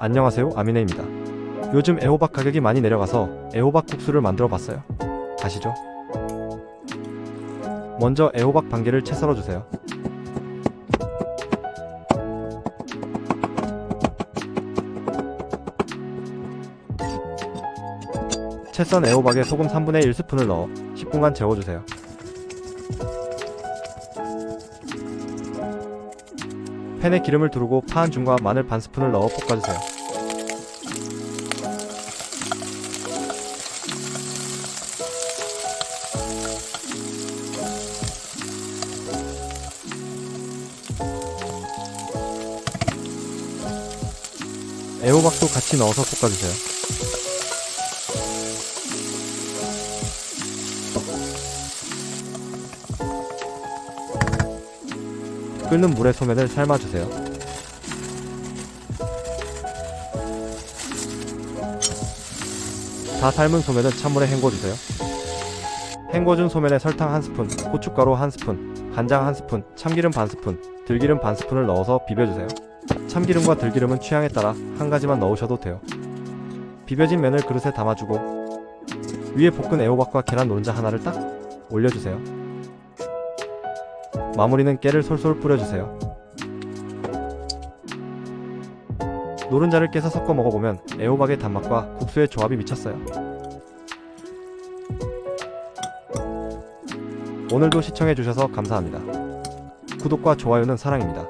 안녕하세요 아미네입니다. 요즘 애호박 가격이 많이 내려가서 애호박 국수를 만들어 봤어요. 가시죠. 먼저 애호박 반 개를 채 썰어 주세요. 채썬 애호박에 소금 3분의 1스푼을 넣어 10분간 재워주세요. 팬에 기름을 두르고 파한 중과 마늘 반 스푼을 넣어 볶아주세요. 애호박도 같이 넣어서 볶아주세요. 끓는 물에 소면을 삶아주세요. 다 삶은 소면은 찬물에 헹궈주세요. 헹궈준 소면에 설탕 한 스푼, 고춧가루 한 스푼, 간장 한 스푼, 참기름 반 스푼, 들기름 반 스푼을 넣어서 비벼주세요. 참기름과 들기름은 취향에 따라 한 가지만 넣으셔도 돼요. 비벼진 면을 그릇에 담아주고 위에 볶은 애호박과 계란 노른자 하나를 딱 올려주세요. 마무리는 깨를 솔솔 뿌려주세요. 노른자를 깨서 섞어 먹어보면 애호박의 단맛과 국수의 조합이 미쳤어요. 오늘도 시청해주셔서 감사합니다. 구독과 좋아요는 사랑입니다.